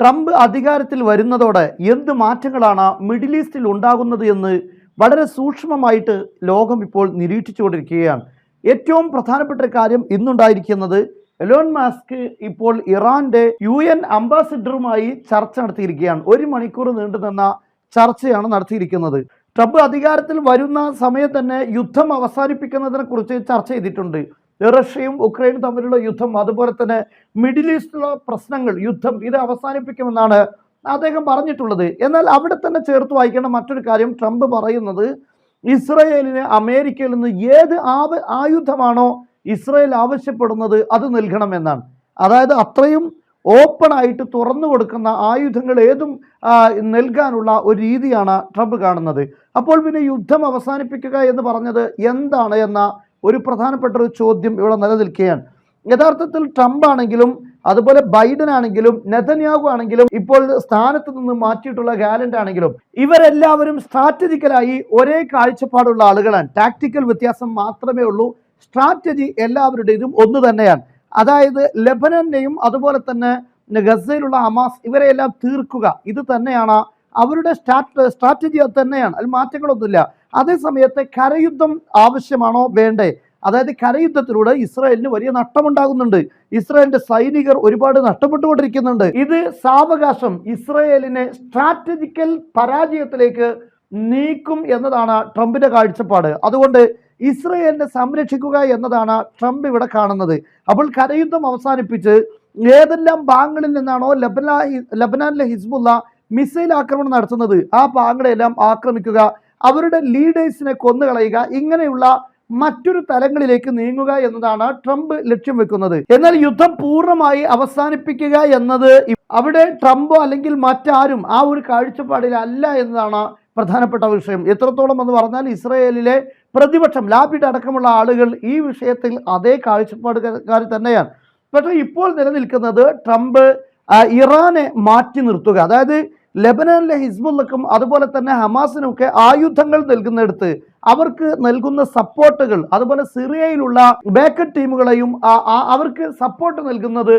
Trump അധികാരത്തിൽ വരുന്നതോടെ എന്ത് മാറ്റങ്ങളാണ് മിഡിൽ ഈസ്റ്റിൽ ഉണ്ടാകുന്നത് എന്ന് വളരെ സൂക്ഷ്മമായിട്ട് ലോകം ഇപ്പോൾ നിരീക്ഷിച്ചുകൊണ്ടിരിക്കുകയാണ്. ഏറ്റവും പ്രധാനപ്പെട്ട കാര്യം ഇന്നുണ്ടായിരിക്കുന്നത് എലോൺ മാസ്ക് ഇപ്പോൾ ഇറാന്റെ യു എൻ അംബാസിഡറുമായി ചർച്ച നടത്തിയിരിക്കുകയാണ്. ഒരു മണിക്കൂർ നീണ്ടു നിന്ന ചർച്ചയാണ് നടത്തിയിരിക്കുന്നത്. ട്രംപ് അധികാരത്തിൽ വരുന്ന സമയത്ത് തന്നെ യുദ്ധം അവസാനിപ്പിക്കുന്നതിനെ കുറിച്ച് ചർച്ച ചെയ്തിട്ടുണ്ട്. റഷ്യയും ഉക്രൈനും തമ്മിലുള്ള യുദ്ധം അതുപോലെ തന്നെ മിഡിൽ ഈസ്റ്റിലുള്ള പ്രശ്നങ്ങൾ യുദ്ധം ഇത് അവസാനിപ്പിക്കുമെന്നാണ് അദ്ദേഹം പറഞ്ഞിട്ടുള്ളത്. എന്നാൽ അവിടെ തന്നെ ചേർത്ത് വായിക്കേണ്ട മറ്റൊരു കാര്യം ട്രംപ് പറയുന്നത് ഇസ്രയേലിന് അമേരിക്കയിൽ നിന്ന് ഏത് ആവ ആയുധമാണോ ഇസ്രയേൽ ആവശ്യപ്പെടുന്നത് അത് നൽകണമെന്നാണ്. അതായത് അത്രയും ഓപ്പൺ ആയിട്ട് തുറന്നു കൊടുക്കുന്ന ആയുധങ്ങൾ ഏതും നൽകാനുള്ള ഒരു രീതിയാണ് ട്രംപ് കാണുന്നത്. അപ്പോൾ പിന്നെ യുദ്ധം അവസാനിപ്പിക്കുക എന്ന് പറഞ്ഞത് എന്താണ് എന്ന ഒരു പ്രധാനപ്പെട്ട ഒരു ചോദ്യം ഇവിടെ നിലനിൽക്കുകയാണ്. യഥാർത്ഥത്തിൽ ട്രംപ് ആണെങ്കിലും അതുപോലെ ബൈഡൻ ആണെങ്കിലും നെതന്യാഹു ആണെങ്കിലും ഇപ്പോൾ സ്ഥാനത്ത് നിന്ന് മാറ്റിയിട്ടുള്ള ഗാലന്റ് ആണെങ്കിലും ഇവരെല്ലാവരും സ്ട്രാറ്റജിക്കലായി ഒരേ കാഴ്ചപ്പാടുള്ള ആളുകളാണ്. ടാക്ടിക്കൽ വ്യത്യാസം മാത്രമേ ഉള്ളൂ. സ്ട്രാറ്റജി എല്ലാവരുടേതും ഒന്ന് തന്നെയാണ്. അതായത് ലെബനനെയും അതുപോലെ തന്നെ ഗസയിലുള്ള അമാസ് ഇവരെയെല്ലാം തീർക്കുക ഇത് തന്നെയാണ് അവരുടെ സ്ട്രാറ്റജി അത് തന്നെയാണ്. അതിൽ മാറ്റങ്ങളൊന്നുമില്ല. അതേസമയത്ത് കരയുദ്ധം ആവശ്യമാണോ? വേണ്ടേ. അതായത് കരയുദ്ധത്തിലൂടെ ഇസ്രായേലിന് വലിയ നഷ്ടമുണ്ടാകുന്നുണ്ട്. ഇസ്രായേലിന്റെ സൈനികർ ഒരുപാട് നഷ്ടപ്പെട്ടുകൊണ്ടിരിക്കുന്നുണ്ട്. ഇത് സാവകാശം ഇസ്രായേലിനെ സ്ട്രാറ്റജിക്കൽ പരാജയത്തിലേക്ക് നീക്കും എന്നതാണ് ട്രംപിന്റെ കാഴ്ചപ്പാട്. അതുകൊണ്ട് ഇസ്രയേലിനെ സംരക്ഷിക്കുക എന്നതാണ് ട്രംപ് ഇവിടെ കാണുന്നത്. അപ്പോൾ കരയുദ്ധം അവസാനിപ്പിച്ച് ഏതെല്ലാം ഭാഗങ്ങളിൽ നിന്നാണോ ലബനാ ലബനാനിലെ ഹിസ്ബുള്ള മിസൈൽ ആക്രമണം നടത്തുന്നത് ആ ഭാഗങ്ങളെല്ലാം ആക്രമിക്കുക അവരുടെ ലീഡേഴ്സിനെ കൊന്നുകളയുക ഇങ്ങനെയുള്ള മറ്റൊരു തലങ്ങളിലേക്ക് നീങ്ങുക എന്നതാണ് ട്രംപ് ലക്ഷ്യം വെക്കുന്നത്. എന്നാൽ യുദ്ധം പൂർണമായി അവസാനിപ്പിക്കുക എന്നത് അവിടെ ട്രംപോ അല്ലെങ്കിൽ മറ്റാരും ആ ഒരു കാഴ്ചപ്പാടിലല്ല എന്നതാണ് പ്രധാനപ്പെട്ട വിഷയം. എത്രത്തോളം എന്ന് പറഞ്ഞാൽ ഇസ്രയേലിലെ പ്രതിപക്ഷം ലാബിഡ് അടക്കമുള്ള ആളുകൾ ഈ വിഷയത്തിൽ അതേ കാഴ്ചപ്പാടുകാർ തന്നെയാണ്. പക്ഷേ ഇപ്പോൾ നിലനിൽക്കുന്നത് ട്രംപ് ഇറാനെ മാറ്റി നിർത്തുക. അതായത് ലെബനാനിലെ ഹിസ്ബുള്ളക്കും അതുപോലെ തന്നെ ഹമാസിനും ഒക്കെ ആയുധങ്ങൾ നൽകുന്നിടത്ത് അവർക്ക് നൽകുന്ന സപ്പോർട്ടുകൾ അതുപോലെ സിറിയയിലുള്ള ബാക്കറ്റ് ടീമുകളെയും അവർക്ക് സപ്പോർട്ട് നൽകുന്നത്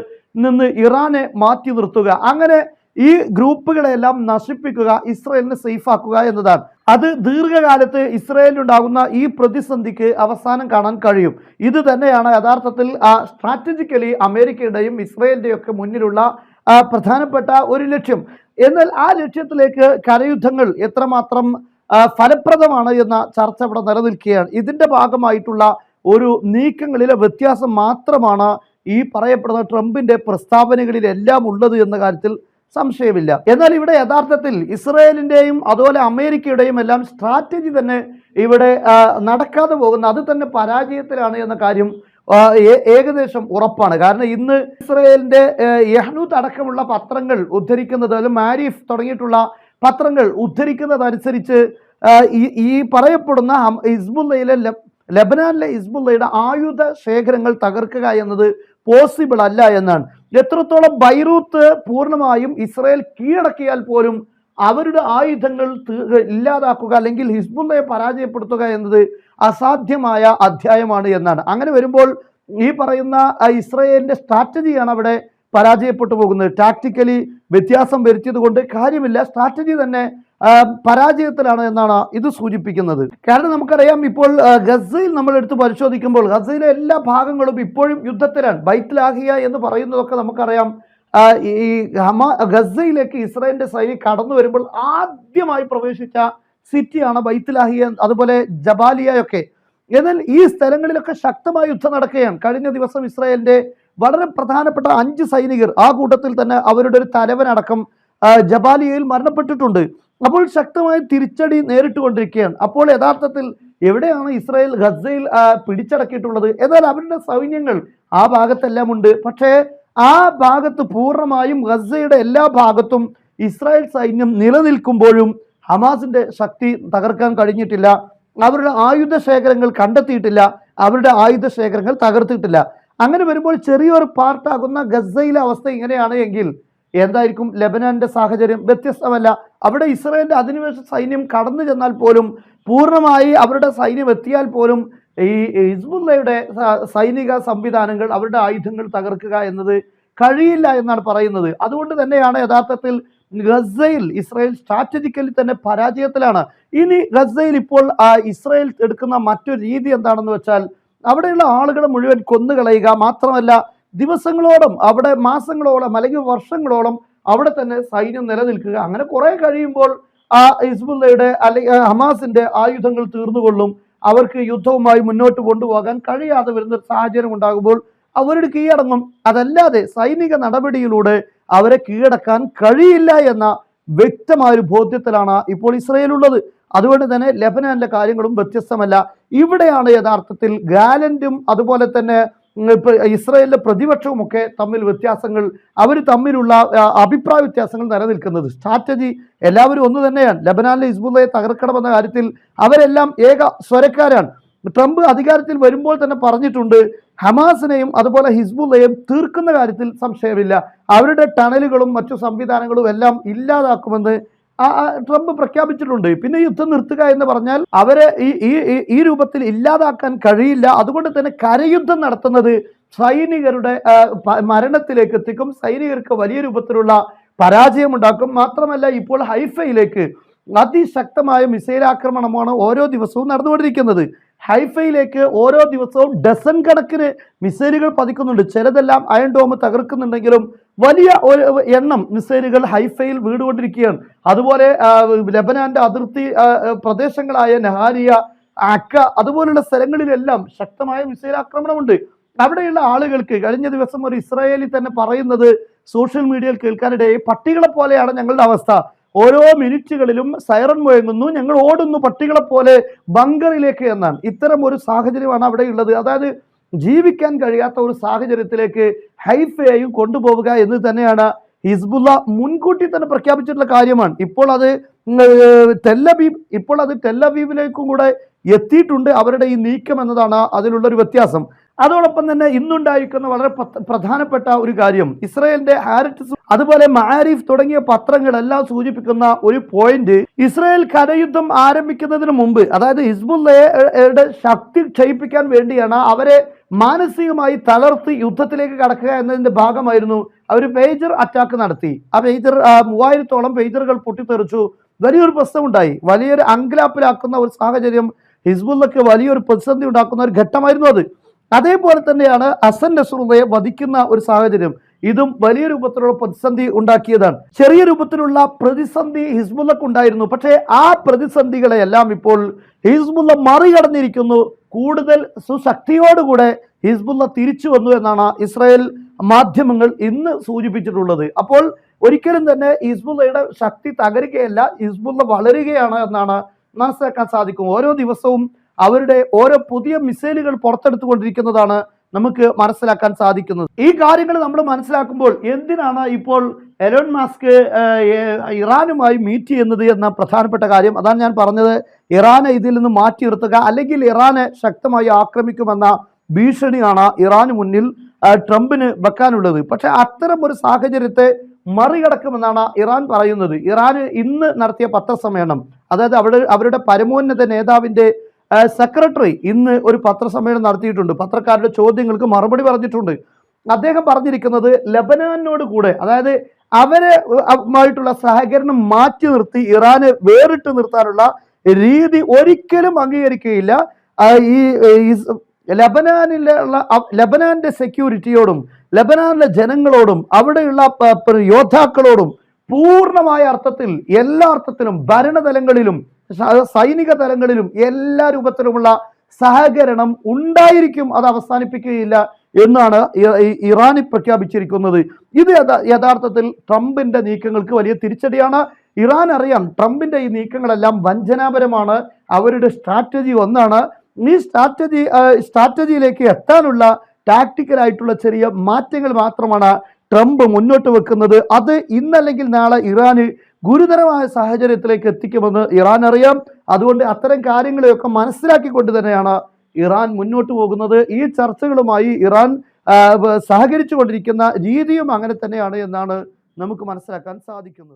നിന്ന് ഇറാനെ മാറ്റി നിർത്തുക. അങ്ങനെ ഈ ഗ്രൂപ്പുകളെല്ലാം നശിപ്പിക്കുക ഇസ്രയേലിനെ സേഫ് ആക്കുക എന്നതാണ്. അത് ദീർഘകാലത്ത് ഇസ്രയേലിനുണ്ടാകുന്ന ഈ പ്രതിസന്ധിക്ക് അവസാനം കാണാൻ കഴിയും. ഇത് തന്നെയാണ് യഥാർത്ഥത്തിൽ സ്ട്രാറ്റജിക്കലി അമേരിക്കയുടെയും ഇസ്രയേലിന്റെയും ഒക്കെ മുന്നിലുള്ള പ്രധാനപ്പെട്ട ഒരു ലക്ഷ്യം. എന്നാൽ ആ ലക്ഷ്യത്തിലേക്ക് കരയുദ്ധങ്ങൾ എത്രമാത്രം ഫലപ്രദമാണ് എന്ന ചർച്ച ഇവിടെ നിലനിൽക്കുകയാണ്. ഇതിന്റെ ഭാഗമായിട്ടുള്ള ഒരു നീക്കങ്ങളിലെ വ്യത്യാസം മാത്രമാണ് ഈ പറയപ്പെടുന്ന ട്രംപിന്റെ പ്രസ്താവനകളിലെല്ലാം ഉള്ളത് എന്ന കാര്യത്തിൽ സംശയമില്ല. എന്നാൽ ഇവിടെ യഥാർത്ഥത്തിൽ ഇസ്രയേലിന്റെയും അതുപോലെ അമേരിക്കയുടെയും എല്ലാം സ്ട്രാറ്റജി തന്നെ ഇവിടെ നടക്കാതെ പോകുന്ന അത് തന്നെ പരാജയത്തിലാണ് എന്ന കാര്യം ഏകദേശം ഉറപ്പാണ്. കാരണം ഇന്ന് ഇസ്രയേലിന്റെ ഏഹ്, യഹ്നൂത്ത് അടക്കമുള്ള പത്രങ്ങൾ ഉദ്ധരിക്കുന്നത് മാരിഫ് തുടങ്ങിയിട്ടുള്ള പത്രങ്ങൾ ഉദ്ധരിക്കുന്നതനുസരിച്ച് ഈ പറയപ്പെടുന്ന ഹിസ്ബുല്ലയിലെ ലബനാനിലെ ഹിസ്ബുല്ലയുടെ ആയുധ ശേഖരങ്ങൾ തകർക്കുക എന്നത് പോസിബിൾ അല്ല എന്നാണ്. എത്രത്തോളം ബൈറൂത്ത് പൂർണമായും ഇസ്രായേൽ കീഴടക്കിയാൽ പോലും അവരുടെ ആയുധങ്ങൾ ഇല്ലാതാക്കുക അല്ലെങ്കിൽ ഹിസ്ബുല്ലയെ പരാജയപ്പെടുത്തുക എന്നത് അസാധ്യമായ അധ്യായമാണ് എന്നാണ്. അങ്ങനെ വരുമ്പോൾ ഈ പറയുന്ന ഇസ്രയേലിന്റെ സ്ട്രാറ്റജിയാണ് അവിടെ പരാജയപ്പെട്ടു പോകുന്നത്. ടാക്ടിക്കലി വ്യത്യാസം വരുത്തിയത് കൊണ്ട് കാര്യമില്ല. സ്ട്രാറ്റജി തന്നെ പരാജയത്തിലാണ് എന്നാണ് ഇത് സൂചിപ്പിക്കുന്നത്. കാരണം നമുക്കറിയാം ഇപ്പോൾ ഗസയിൽ നമ്മൾ എടുത്ത് പരിശോധിക്കുമ്പോൾ ഗസയിലെ എല്ലാ ഭാഗങ്ങളും ഇപ്പോഴും യുദ്ധത്തിലാണ്. ബൈത്തിലാഹിയ എന്ന് പറയുന്നതൊക്കെ നമുക്കറിയാം. ഈ ഹമ ഗസയിലേക്ക് ഇസ്രായേലിന്റെ സൈനിക കടന്നു വരുമ്പോൾ ആദ്യമായി പ്രവേശിച്ച സിറ്റിയാണ് ബൈത്തിലാഹിയ അതുപോലെ ജബാലിയ ഒക്കെ. എന്നാൽ ഈ സ്ഥലങ്ങളിലൊക്കെ ശക്തമായ യുദ്ധം നടക്കുകയാണ്. കഴിഞ്ഞ ദിവസം ഇസ്രായേലിന്റെ വളരെ പ്രധാനപ്പെട്ട അഞ്ച് സൈനികർ ആ കൂട്ടത്തിൽ തന്നെ അവരുടെ ഒരു തലവനടക്കം ജബാലിയയിൽ മരണപ്പെട്ടിട്ടുണ്ട്. അപ്പോൾ ശക്തമായ തിരിച്ചടി നേരിട്ടുകൊണ്ടിരിക്കുകയാണ്. അപ്പോൾ യഥാർത്ഥത്തിൽ എവിടെയാണ് ഇസ്രായേൽ ഗസയിൽ പിടിച്ചടക്കിയിട്ടുള്ളത്? എന്നാൽ അവരുടെ സൈന്യങ്ങൾ ആ ഭാഗത്തെല്ലാം ഉണ്ട്. പക്ഷേ ആ ഭാഗത്ത് പൂർണമായും ഗസയുടെ എല്ലാ ഭാഗത്തും ഇസ്രായേൽ സൈന്യം നിലനിൽക്കുമ്പോഴും ഹമാസിന്റെ ശക്തി തകർക്കാൻ കഴിഞ്ഞിട്ടില്ല. അവരുടെ ആയുധ ശേഖരങ്ങൾ കണ്ടെത്തിയിട്ടില്ല. അവരുടെ ആയുധ ശേഖരങ്ങൾ തകർത്തിട്ടില്ല. അങ്ങനെ വരുമ്പോൾ ചെറിയൊരു പാർട്ടാകുന്ന ഗസയിലെ അവസ്ഥ ഇങ്ങനെയാണ് എങ്കിൽ എന്തായിരിക്കും? ലബനാന്റെ സാഹചര്യം വ്യത്യസ്തമല്ല. അവിടെ ഇസ്രായേലിന്റെ അധിനിവേശ സൈന്യം കടന്നു ചെന്നാൽ പോലും പൂർണമായി അവരുടെ സൈന്യം എത്തിയാൽ പോലും ഈ ഹിസ്ബുള്ളയുടെ സ- സൈനിക സംവിധാനങ്ങൾ അവരുടെ ആയുധങ്ങൾ തകർക്കുക എന്നത് കഴിയില്ല എന്നാണ് പറയുന്നത്. അതുകൊണ്ട് തന്നെയാണ് യഥാർത്ഥത്തിൽ ഗസയിൽ ഇസ്രായേൽ സ്ട്രാറ്റജിക്കലി തന്നെ പരാജയത്തിലാണ്. ഇനി ഗസയിൽ ഇപ്പോൾ ഇസ്രായേൽ എടുക്കുന്ന മറ്റൊരു രീതി എന്താണെന്ന് വെച്ചാൽ അവിടെയുള്ള ആളുകളെ മുഴുവൻ കൊന്നുകളയുക മാത്രമല്ല ദിവസങ്ങളോളം അവിടെ മാസങ്ങളോളം അല്ലെങ്കിൽ വർഷങ്ങളോളം അവിടെ തന്നെ സൈന്യം നിലനിൽക്കുക. അങ്ങനെ കുറെ കഴിയുമ്പോൾ ആ ഹിസ്ബുല്ലയുടെ അല്ലെങ്കിൽ ഹമാസിന്റെ ആയുധങ്ങൾ തീർന്നുകൊള്ളും. അവർക്ക് യുദ്ധവുമായി മുന്നോട്ട് കൊണ്ടുപോകാൻ കഴിയാതെ വരുന്ന സാഹചര്യം ഉണ്ടാകുമ്പോൾ അവരുടെ കീഴടങ്ങും. അതല്ലാതെ സൈനിക നടപടിയിലൂടെ അവരെ കീഴടക്കാൻ കഴിയില്ല എന്ന വ്യക്തമായ ഒരു ബോധ്യത്തിലാണ് ഇപ്പോൾ ഇസ്രയേൽ ഉള്ളത് അതുകൊണ്ട് തന്നെ ലെബനാനിലെ കാര്യങ്ങളും വ്യത്യസ്തമല്ല. ഇവിടെയാണ് യഥാർത്ഥത്തിൽ ഗാലന്റും അതുപോലെ തന്നെ ഇസ്രയേലിലെ പ്രതിപക്ഷവും ഒക്കെ തമ്മിൽ വ്യത്യാസങ്ങൾ അവർ തമ്മിലുള്ള അഭിപ്രായ വ്യത്യാസങ്ങൾ നിലനിൽക്കുന്നത്. സ്ട്രാറ്റജി എല്ലാവരും ഒന്ന് തന്നെയാണ്. ലബനാനിലെ ഹിസ്ബുള്ളയെ തകർക്കണമെന്ന കാര്യത്തിൽ അവരെല്ലാം ഏക സ്വരക്കാരാണ്. ട്രംപ് അധികാരത്തിൽ വരുമ്പോൾ തന്നെ പറഞ്ഞിട്ടുണ്ട് ഹമാസിനെയും അതുപോലെ ഹിസ്ബുള്ളയെയും തീർക്കുന്ന കാര്യത്തിൽ സംശയമില്ല. അവരുടെ ടണലുകളും മറ്റു സംവിധാനങ്ങളും എല്ലാം ഇല്ലാതാക്കുമെന്ന് ട്രംപ് പ്രഖ്യാപിച്ചിട്ടുണ്ട്. പിന്നെ യുദ്ധം നിർത്തുക എന്ന് പറഞ്ഞാൽ അവരെ ഈ ഈ ഈ- രൂപത്തിൽ ഇല്ലാതാക്കാൻ കഴിയില്ല. അതുകൊണ്ട് തന്നെ കരയുദ്ധം നടത്തുന്നത് സൈനികരുടെ മരണത്തിലേക്ക് എത്തിക്കും. സൈനികർക്ക് വലിയ രൂപത്തിലുള്ള പരാജയം ഉണ്ടാക്കും. മാത്രമല്ല ഇപ്പോൾ ഹൈഫയിലേക്ക് അതിശക്തമായ മിസൈൽ ആക്രമണമാണ് ഓരോ ദിവസവും നടന്നുകൊണ്ടിരിക്കുന്നത്. ഹൈഫയിലേക്ക് ഓരോ ദിവസവും ഡസൺ കണക്കിന് മിസൈലുകൾ പതിക്കുന്നുണ്ട്. ചിലതെല്ലാം അയൺ ഡോം തകർക്കുന്നുണ്ടെങ്കിലും വലിയ ഒരു എണ്ണം മിസൈലുകൾ ഹൈഫയിൽ വീടുകൊണ്ടിരിക്കുകയാണ് അതുപോലെ ലബനാന്റെ അതിർത്തി പ്രദേശങ്ങളായ നഹാരിയ അക്ക അതുപോലുള്ള സ്ഥലങ്ങളിലെല്ലാം ശക്തമായ മിസൈൽ ആക്രമണമുണ്ട്. അവിടെയുള്ള ആളുകൾക്ക് കഴിഞ്ഞ ദിവസം ഒരു ഇസ്രായേലി തന്നെ പറയുന്നത് സോഷ്യൽ മീഡിയയിൽ കേൾക്കാനിടയായി പട്ടികളെ പോലെയാണ് ഞങ്ങളുടെ അവസ്ഥ. ഓരോ മിനിറ്റുകളിലും സൈറൺ മുഴങ്ങുന്നു ഞങ്ങൾ ഓടുന്നു പട്ടികളെ പോലെ ബങ്കറിലേക്ക് എന്നാണ്. ഇത്തരം ഒരു സാഹചര്യമാണ് അവിടെ ഉള്ളത് അതായത് ജീവിക്കാൻ കഴിയാത്ത ഒരു സാഹചര്യത്തിലേക്ക് ഹൈഫയെയും കൊണ്ടുപോവുക എന്ന് തന്നെയാണ് ഹിസ്ബുല്ല മുൻകൂട്ടി തന്നെ പ്രഖ്യാപിച്ചിട്ടുള്ള കാര്യമാണ്. ഇപ്പോൾ അത് തെല്ലബീബ് ഇപ്പോൾ അത് തെല്ലബീബിലേക്കും കൂടെ എത്തിയിട്ടുണ്ട്. അവരുടെ ഈ നീക്കം എന്നതാണ് അതിലുള്ള ഒരു വ്യത്യാസം. അതോടൊപ്പം തന്നെ ഇന്നുണ്ടായിരിക്കുന്ന വളരെ പ്രധാനപ്പെട്ട ഒരു കാര്യം. ഇസ്രായേലിന്റെ ഹാരിറ്റസ് അതുപോലെ മാരിഫ് തുടങ്ങിയ പത്രങ്ങളെല്ലാം സൂചിപ്പിക്കുന്ന ഒരു പോയിന്റ് ഇസ്രായേൽ കരയുദ്ധം ആരംഭിക്കുന്നതിന് മുമ്പ് അതായത് ഹിസ്ബുള്ളയെ ശക്തി ക്ഷയിപ്പിക്കാൻ വേണ്ടിയാണ് അവരെ മാനസികമായി തളർത്തി യുദ്ധത്തിലേക്ക് കടക്കുക എന്നതിന്റെ ഭാഗമായിരുന്നു അവർ പേജർ അറ്റാക്ക് നടത്തി. ആ പേജർ മൂവായിരത്തോളം പേജറുകൾ പൊട്ടിത്തെറിച്ചു. വലിയൊരു പ്രശ്നമുണ്ടായി. വലിയൊരു അങ്കലാപ്പിലാക്കുന്ന ഒരു സാഹചര്യം ഹിസ്ബുള്ളക്ക് വലിയൊരു പ്രതിസന്ധി ഉണ്ടാക്കുന്ന ഒരു ഘട്ടമായിരുന്നു അത്. അതേപോലെ തന്നെയാണ് അസൻ നസറുള്ളയെ വധിക്കുന്ന ഒരു സാഹചര്യം. ഇതും വലിയ രൂപത്തിലുള്ള പ്രതിസന്ധി ഉണ്ടാക്കിയതാണ്. ചെറിയ രൂപത്തിലുള്ള പ്രതിസന്ധി ഹിസ്ബുള്ളക്ക് ഉണ്ടായിരുന്നു. പക്ഷേ ആ പ്രതിസന്ധികളെയെല്ലാം ഇപ്പോൾ ഹിസ്ബുല്ല മറികടന്നിരിക്കുന്നു. കൂടുതൽ സുശക്തിയോടുകൂടെ ഹിസ്ബുല്ല തിരിച്ചു വന്നു എന്നാണ് ഇസ്രായേൽ മാധ്യമങ്ങൾ ഇന്ന് സൂചിപ്പിച്ചിട്ടുള്ളത്. അപ്പോൾ ഒരിക്കലും തന്നെ ഹിസ്ബുല്ലയുടെ ശക്തി തകരുകയല്ല ഹിസ്ബുല്ല വളരുകയാണ് എന്നാണ് മനസ്സിലാക്കാൻ സാധിക്കും. ഓരോ ദിവസവും അവരുടെ ഓരോ പുതിയ മിസൈലുകൾ പുറത്തെടുത്തുകൊണ്ടിരിക്കുന്നതാണ് നമുക്ക് മനസ്സിലാക്കാൻ സാധിക്കുന്നത്. ഈ കാര്യങ്ങൾ നമ്മൾ മനസ്സിലാക്കുമ്പോൾ എന്തിനാണ് ഇപ്പോൾ എലോൺ മാസ്ക് ഇറാനുമായി മീറ്റ് ചെയ്യുന്നത് എന്ന പ്രധാനപ്പെട്ട കാര്യം. അതാണ് ഞാൻ പറഞ്ഞത്. ഇറാനെ ഇതിൽ നിന്ന് മാറ്റി നിർത്തുക അല്ലെങ്കിൽ ഇറാനെ ശക്തമായി ആക്രമിക്കുമെന്ന ഭീഷണിയാണ് ഇറാന് മുന്നിൽ ട്രംപിന് വെക്കാനുള്ളത്. പക്ഷേ അത്തരം ഒരു സാഹചര്യത്തെ മറികടക്കുമെന്നാണ് ഇറാൻ പറയുന്നത്. ഇറാന് ഇന്ന് നടത്തിയ പത്രസമ്മേളനം അതായത് അവിടെ അവരുടെ പരമോന്നത നേതാവിന്റെ സെക്രട്ടറി ഇന്ന് ഒരു പത്രസമ്മേളനം നടത്തിയിട്ടുണ്ട്. പത്രക്കാരുടെ ചോദ്യങ്ങൾക്ക് മറുപടി പറഞ്ഞിട്ടുണ്ട്. അദ്ദേഹം പറഞ്ഞിരിക്കുന്നത് ലബനാനോട് കൂടെ അതായത് അവരെ ആയിട്ടുള്ള സഹകരണം മാറ്റി നിർത്തി ഇറാനെ വേറിട്ട് നിർത്താനുള്ള രീതി ഒരിക്കലും അംഗീകരിക്കുകയില്ല. ഈ ലബനാനിലുള്ള ലബനാനിലെ ലബനാന്റെ സെക്യൂരിറ്റിയോടും ലബനാനിലെ ജനങ്ങളോടും അവിടെയുള്ള യോദ്ധാക്കളോടും പൂർണമായ അർത്ഥത്തിൽ എല്ലാ അർത്ഥത്തിലും ഭരണതലങ്ങളിലും സൈനിക തലങ്ങളിലും എല്ലാ രൂപത്തിലുമുള്ള സഹകരണം ഉണ്ടായിരിക്കും അത് അവസാനിപ്പിക്കുകയില്ല എന്നാണ് ഇ- ഇ- ഇറാനി പ്രഖ്യാപിച്ചിരിക്കുന്നത്. ഇത് യഥാർത്ഥത്തിൽ ട്രംപിന്റെ നീക്കങ്ങൾക്ക് വലിയ തിരിച്ചടിയാണ്. ഇറാൻ അറിയാം ട്രംപിന്റെ ഈ നീക്കങ്ങളെല്ലാം വഞ്ചനാപരമാണ്. അവരുടെ സ്ട്രാറ്റജി ഒന്നാണ്. ഈ സ്ട്രാറ്റജി സ്ട്രാറ്റജിയിലേക്ക് എത്താനുള്ള ടാക്ടിക്കൽ ആയിട്ടുള്ള ചെറിയ മാറ്റങ്ങൾ മാത്രമാണ് ട്രംപ് മുന്നോട്ട് വെക്കുന്നത്. അത് ഇന്നല്ലെങ്കിൽ നാളെ ഇറാന് ഗുരുതരമായ സാഹചര്യത്തിലേക്ക് എത്തിക്കുമെന്ന് ഇറാൻ അറിയാം. അതുകൊണ്ട് അത്തരം കാര്യങ്ങളെയൊക്കെ മനസ്സിലാക്കിക്കൊണ്ട് തന്നെയാണ് ഇറാൻ മുന്നോട്ട് പോകുന്നത്. ഈ ചർച്ചകളുമായി ഇറാൻ സഹകരിച്ചു കൊണ്ടിരിക്കുന്ന രീതിയും അങ്ങനെ തന്നെയാണ് എന്നാണ് നമുക്ക് മനസ്സിലാക്കാൻ സാധിക്കുന്നത്.